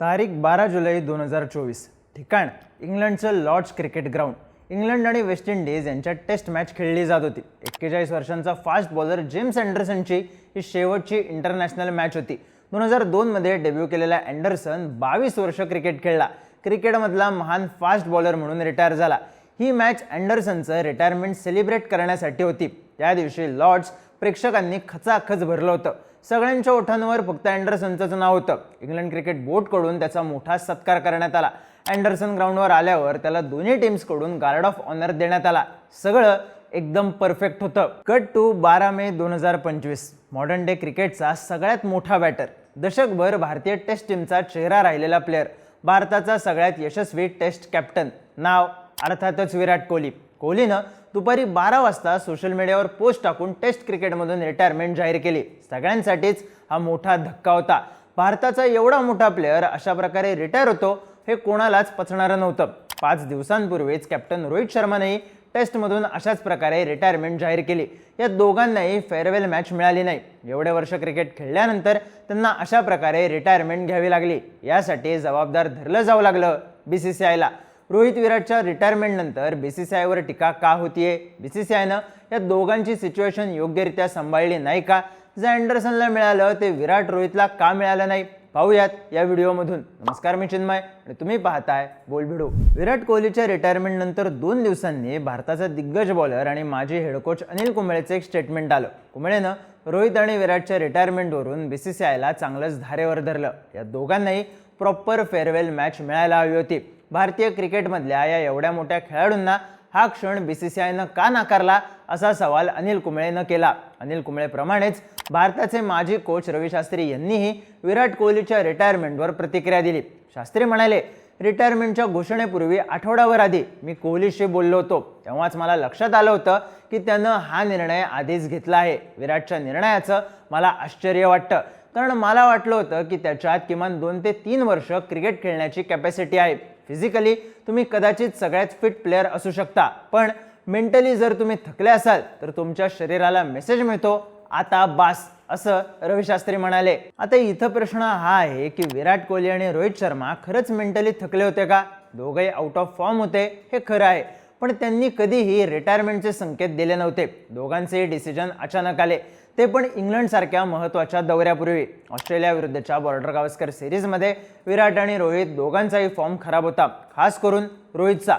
तारीख बारा जुलै दोन हजार चोवीस. ठिकाण इंग्लंडचं लॉर्ड्स क्रिकेट ग्राउंड. इंग्लंड आणि वेस्ट इंडिज यांच्यात टेस्ट मॅच खेळली जात होती. एक्केचाळीस वर्षांचा फास्ट बॉलर जेम्स अँडरसनची ही शेवटची इंटरनॅशनल मॅच होती. दोन हजार दोनमध्ये डेब्यू केलेला अँडरसन बावीस वर्ष क्रिकेट खेळला. क्रिकेटमधला महान फास्ट बॉलर म्हणून रिटायर झाला. ही मॅच अँडरसनचं रिटायरमेंट सेलिब्रेट करण्यासाठी होती. त्या दिवशी लॉर्ड्स प्रेक्षकांनी खचाखच भरलं होतं. सगळ्यांच्या ओठांवर फक्त अँडरसनचंच नाव होतं. इंग्लंड क्रिकेट बोर्डकडून त्याचा मोठा सत्कार करण्यात आला. अँडरसन ग्राउंडवर आल्यावर त्याला दोन्ही टीम्सकडून गार्ड ऑफ ऑनर देण्यात आला. सगळं एकदम परफेक्ट होतं. कट टू बारा मे दोन हजार पंचवीस. मॉडर्न डे क्रिकेटचा सगळ्यात मोठा बॅटर दशकभर भारतीय टेस्ट टीमचा चेहरा राहिलेला प्लेअर भारताचा सगळ्यात यशस्वी टेस्ट कॅप्टन नाव अर्थातच विराट कोहली. कोहलीनं दुपारी बारा वाजता सोशल मीडियावर पोस्ट टाकून टेस्ट क्रिकेटमधून रिटायरमेंट जाहीर केली. सगळ्यांसाठीच हा मोठा धक्का होता. भारताचा एवढा मोठा प्लेअर अशा प्रकारे रिटायर होतो हे कोणालाच पचणारं नव्हतं. पाच दिवसांपूर्वीच कॅप्टन रोहित शर्मानेही टेस्टमधून अशाच प्रकारे रिटायरमेंट जाहीर केली. या दोघांनाही फेअरवेल मॅच मिळाली नाही. एवढे वर्ष क्रिकेट खेळल्यानंतर त्यांना अशा प्रकारे रिटायरमेंट घ्यावी लागली. यासाठी जबाबदार धरलं जावं लागलं बी सी सी आयला रोहित विराटच्या रिटायरमेंटनंतर बी सी सी आयवर टीका का होतीये? बी सी सी आयनं या दोघांची सिच्युएशन योग्यरित्या सांभाळली नाही का? जे अँडरसनला मिळालं ते विराट रोहितला का मिळालं नाही? पाहूयात या व्हिडिओमधून. नमस्कार मी चिन्मय आणि तुम्ही पाहताय बोल भिडू विराट कोहलीच्या रिटायरमेंटनंतर दोन दिवसांनी भारताचा दिग्गज बॉलर आणि माजी हेड कोच अनिल कुंबळेचं एक स्टेटमेंट आलं. कुंबळेनं रोहित आणि विराटच्या रिटायरमेंटवरून बी सी सी आयला चांगलंच धारेवर धरलं. या दोघांनाही प्रॉपर फेअरवेल मॅच मिळायला हवी होती. भारतीय क्रिकेटमधल्या या एवढ्या मोठ्या खेळाडूंना हा क्षण बी सी सी आयनं का नाकारला असा सवाल अनिल कुंबळेनं केला. अनिल कुंबळेप्रमाणेच भारताचे माजी कोच रवी शास्त्री यांनीही विराट कोहलीच्या रिटायरमेंटवर प्रतिक्रिया दिली. शास्त्री म्हणाले रिटायरमेंटच्या घोषणेपूर्वी आठवड्यावर आधी मी कोहलीशी बोललो होतो. तेव्हाच मला लक्षात आलं होतं की त्यानं हा निर्णय आधीच घेतला आहे. विराटच्या निर्णयाचं मला आश्चर्य वाटतं. कारण मला वाटलं होतं की त्याच्यात किमान दोन ते तीन वर्ष क्रिकेट खेळण्याची कॅपॅसिटी आहे. फिजिकली तुम्ही कदाचित सगळ्यात फिट प्लेअर असू शकता. पण मेंटली जर तुम्ही थकले असाल तर तुमच्या शरीराला मेसेज मिळतो आता बास असं रविशास्त्री म्हणाले. आता इथं प्रश्न हा आहे की विराट कोहली आणि रोहित शर्मा खरंच मेंटली थकले होते का? दोघंही आउट ऑफ फॉर्म होते हे खरं आहे. पण त्यांनी कधीही रिटायरमेंटचे संकेत दिले नव्हते. दोघांचेही डिसिजन अचानक आले. ते पण इंग्लंडसारख्या महत्त्वाच्या दौऱ्यापूर्वी ऑस्ट्रेलियाविरुद्धच्या बॉर्डर गावस्कर सिरीजमध्ये विराट आणि रोहित दोघांचाही फॉर्म खराब होता. खास करून रोहितचा.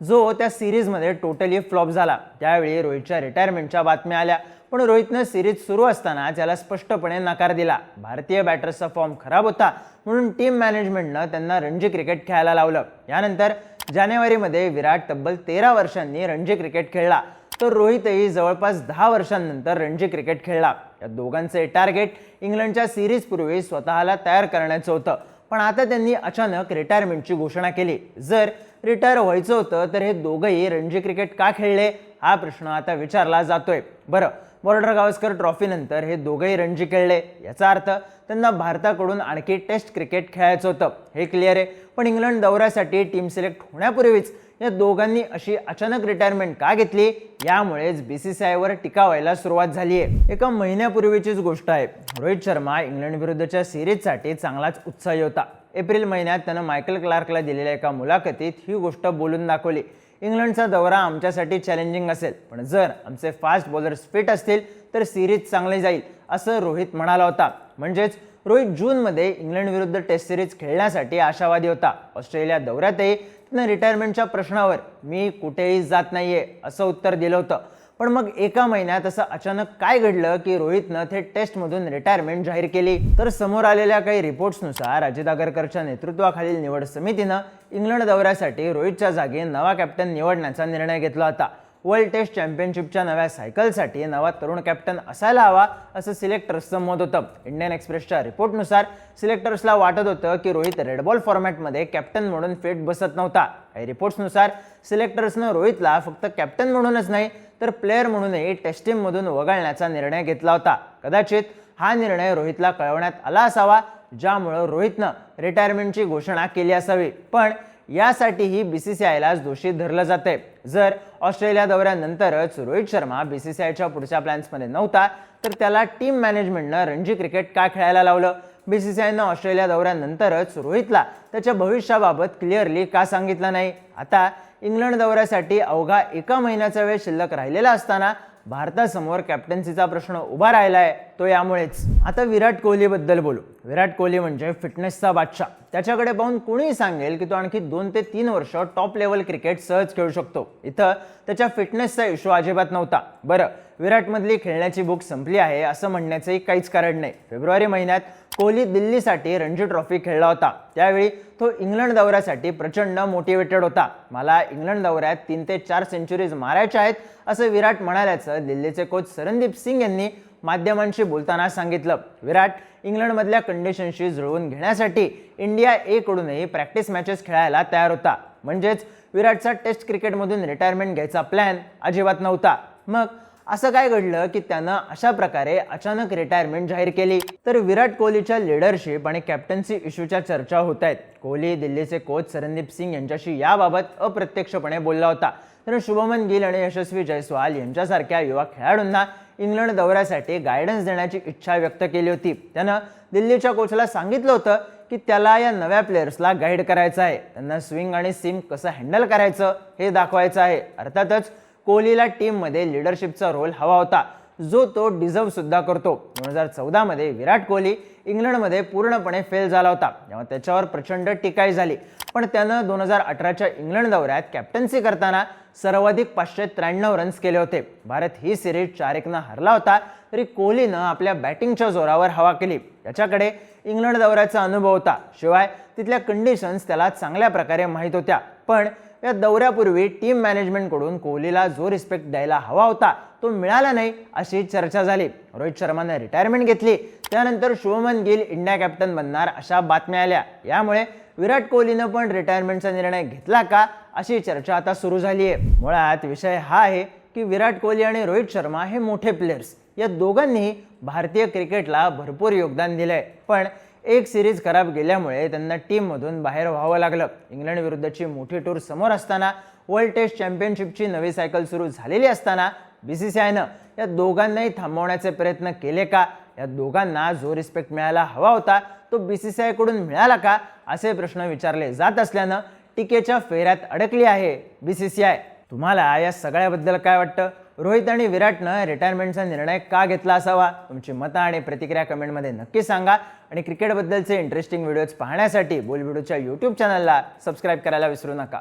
जो त्या सिरीजमध्ये टोटली फ्लॉप झाला. त्यावेळी रोहितच्या रिटायरमेंटच्या बातम्या आल्या. पण रोहितनं सिरीज सुरू असताना त्याला स्पष्टपणे नकार दिला. भारतीय बॅटर्सचा फॉर्म खराब होता म्हणून टीम मॅनेजमेंटनं त्यांना रणजी क्रिकेट खेळायला लावलं. यानंतर जानेवारीमध्ये विराट तब्बल तेरा वर्षांनी रणजी क्रिकेट खेळला. तर रोहितही जवळपास दहा वर्षांनंतर रणजी क्रिकेट खेळला. या दोघांचे टार्गेट इंग्लंडच्या सिरीजपूर्वी स्वतःला तयार करण्याचं होतं. पण आता त्यांनी अचानक रिटायरमेंटची घोषणा केली. जर रिटायर व्हायचं होतं तर हे दोघंही रणजी क्रिकेट का खेळले? हा प्रश्न आता विचारला जातोय. बरं बॉर्डर गावस्कर ट्रॉफीनंतर हे दोघंही रणजी खेळले. याचा अर्थ त्यांना भारताकडून आणखी टेस्ट क्रिकेट खेळायचं होतं. हे क्लिअर आहे. पण इंग्लंड दौऱ्यासाठी टीम सिलेक्ट होण्यापूर्वीच या दोघांनी अशी अचानक रिटायरमेंट का घेतली? यामुळेच बी सी सी आयवर टीका व्हायला सुरुवात झाली आहे एका महिन्यापूर्वीचीच गोष्ट आहे. रोहित शर्मा इंग्लंड विरुद्धच्या सिरीजसाठी चांगलाच उत्साही होता. एप्रिल महिन्यात त्यानं मायकल क्लार्कला दिलेल्या एका मुलाखतीत ही गोष्ट बोलून दाखवली. इंग्लंडचा दौरा आमच्यासाठी चॅलेंजिंग असेल पण जर आमचे फास्ट बॉलर्स फिट असतील तर सिरीज चांगली जाईल असं रोहित म्हणाला होता. म्हणजेच रोहित जूनमध्ये इंग्लंड विरुद्ध टेस्ट सिरीज खेळण्यासाठी आशावादी होता. ऑस्ट्रेलिया दौऱ्यातही त्यानं रिटायरमेंटच्या प्रश्नावर. मी कुठेही जात नाही आहे असं उत्तर दिलं होतं. पण मग एका महिन्यात असं अचानक काय घडलं की रोहितनं थेट टेस्टमधून रिटायरमेंट जाहीर केली? तर समोर आलेल्या काही रिपोर्ट्सनुसार अजित आगरकरच्या नेतृत्वाखालील निवड समितीनं इंग्लंड दौऱ्यासाठी रोहितच्या जागी नवा कॅप्टन निवडण्याचा निर्णय घेतला होता. वर्ल्ड टेस्ट चॅम्पियनशिपच्या नव्या सायकलसाठी नवा तरुण कॅप्टन असायला हवा असं सिलेक्टर्सचं मत होतं. इंडियन एक्सप्रेसच्या रिपोर्टनुसार सिलेक्टर्सला वाटत होतं की रोहित रेडबॉल फॉर्मॅटमध्ये कॅप्टन म्हणून फिट बसत नव्हता. काही रिपोर्ट्सनुसार सिलेक्टर्सनं रोहितला फक्त कॅप्टन म्हणूनच नाही तर प्लेअर म्हणूनही टेस्ट टीममधून वगळण्याचा निर्णय घेतला होता. कदाचित हा निर्णय रोहितला कळवण्यात आला असावा ज्यामुळं रोहितनं रिटायरमेंटची घोषणा केली असावी. पण यासाठीही बी सी सी आयलाच दोषी धरलं जाते जर Australia दौऱ्यानंतरच Rohit Sharma B C C आयच्या पुढच्या प्लॅन्समध्ये नव्हता तर त्याला टीम मॅनेजमेंटनं रणजी क्रिकेट का खेळायला लावलं? बी सी सी आयनं ऑस्ट्रेलिया दौऱ्यानंतरच रोहितला त्याच्या भविष्याबाबत क्लिअरली का सांगितलं नाही? आता इंग्लंड दौऱ्यासाठी अवघा एका महिन्याचा वेळ शिल्लक राहिलेला असताना भारतासमोर कॅप्टन्सीचा प्रश्न उभा राहिला आहे तो यामुळेच. आता विराट कोहलीबद्दल बोलू. विराट कोहली म्हणजे फिटनेसचा बादशाह. त्याच्याकडे पाहून कोणीही सांगेल की तो आणखी दोन ते तीन वर्ष टॉप लेवल क्रिकेट सहज खेळू शकतो. इथं त्याच्या फिटनेसचा इश्यू अजिबात नव्हता. बरं विराटमधली खेळण्याची बुक संपली आहे असं म्हणण्याचंही काहीच कारण नाही. फेब्रुवारी महिन्यात कोहली दिल्लीसाठी रणजी ट्रॉफी खेळला होता. त्यावेळी तो इंग्लंड दौऱ्यासाठी प्रचंड मोटिवेटेड होता. मला इंग्लंड दौऱ्यात तीन ते चार सेंचुरीज मारायच्या आहेत असं विराट म्हणाल्याचं दिल्लीचे कोच सरनदीप सिंग यांनी माध्यमांशी बोलताना सांगितलं. विराट इंग्लंडमधल्या कंडिशनशी जुळवून घेण्यासाठी इंडिया ए कडूनही प्रॅक्टिस मॅचेस खेळायला तयार होता. म्हणजेच विराटचा टेस्ट क्रिकेटमधून रिटायरमेंट घ्यायचा प्लॅन अजिबात नव्हता. मग असं काय घडलं की त्यानं अशा प्रकारे अचानक रिटायरमेंट जाहीर केली. तर विराट कोहलीच्या लिडरशिप आणि कॅप्टन्सी इश्यूच्या चर्चा होत आहेत. कोहली दिल्लीचे कोच सरनदीप सिंग यांच्याशी याबाबत अप्रत्यक्षपणे बोलला होता. तर शुभमन गिल आणि यशस्वी जयस्वाल यांच्यासारख्या युवा खेळाडूंना इंग्लंड दौऱ्यासाठी गायडन्स देण्याची इच्छा व्यक्त केली होती. त्यानं दिल्लीच्या कोचला सांगितलं होतं की त्याला या नव्या प्लेयर्सला गाईड करायचं आहे. त्यांना स्विंग आणि सिम कसं हँडल करायचं हे दाखवायचं आहे. अर्थातच कोहलीला टीममध्ये लिडरशिपचा रोल हवा होता. जो तो डिझर्व सुद्धा करतो. दोन हजार चौदामध्ये विराट कोहली इंग्लंडमध्ये पूर्णपणे फेल झाला होता. तेव्हा त्याच्यावर प्रचंड टीकाई झाली. पण त्यानं दोन हजार अठराच्या इंग्लंड दौऱ्यात कॅप्टन्सी करताना सर्वाधिक पाचशे त्र्याण्णव रन्स केले होते. भारत ही सिरीज चार एकनं हरला होता तरी कोहलीनं आपल्या बॅटिंगच्या जोरावर हवा केली. त्याच्याकडे इंग्लंड दौऱ्याचा अनुभव होता. शिवाय तिथल्या कंडिशन्स त्याला चांगल्या प्रकारे माहीत होत्या. पण या दौऱ्यापूर्वी टीम मॅनेजमेंटकडून कोहलीला जो रिस्पेक्ट द्यायला हवा होता तो मिळाला नाही अशी चर्चा झाली. रोहित शर्माने रिटायरमेंट घेतली. त्यानंतर शुभमन गिल इंडिया कॅप्टन बनणार अशा बातम्या आल्या. यामुळे विराट कोहलीनं पण रिटायरमेंटचा निर्णय घेतला का अशी चर्चा आता सुरू झाली आहे मुळात विषय हा आहे की विराट कोहली आणि रोहित शर्मा हे मोठे प्लेयर्स या दोघांनीही भारतीय क्रिकेटला भरपूर योगदान दिलंय. पण एक सिरीज खराब गेल्यामुळे त्यांना टीममधून बाहेर व्हावं लागलं. इंग्लंड विरुद्धची मोठी टूर समोर असताना वर्ल्ड टेस्ट चॅम्पियनशिपची नवी सायकल सुरू झालेली असताना बी सी सी आयनं या दोघांनाही थांबवण्याचे प्रयत्न केले का? या दोघांना जो रिस्पेक्ट मिळायला हवा होता तो बी सी सी आयकडून मिळाला का? असे प्रश्न विचारले जात असल्यानं टीकेच्या फेऱ्यात अडकली आहे बी सी सी आय तुम्हाला या सगळ्याबद्दल काय वाटतं? रोहित आणि विराटनं रिटायरमेंटचा निर्णय का घेतला असावा? तुमची मतं आणि प्रतिक्रिया कमेंटमध्ये नक्की सांगा. आणि क्रिकेटबद्दलचे इंटरेस्टिंग व्हिडिओज पाहण्यासाठी बोलबिडूच्या यूट्यूब चॅनलला सबस्क्राईब करायला विसरू नका.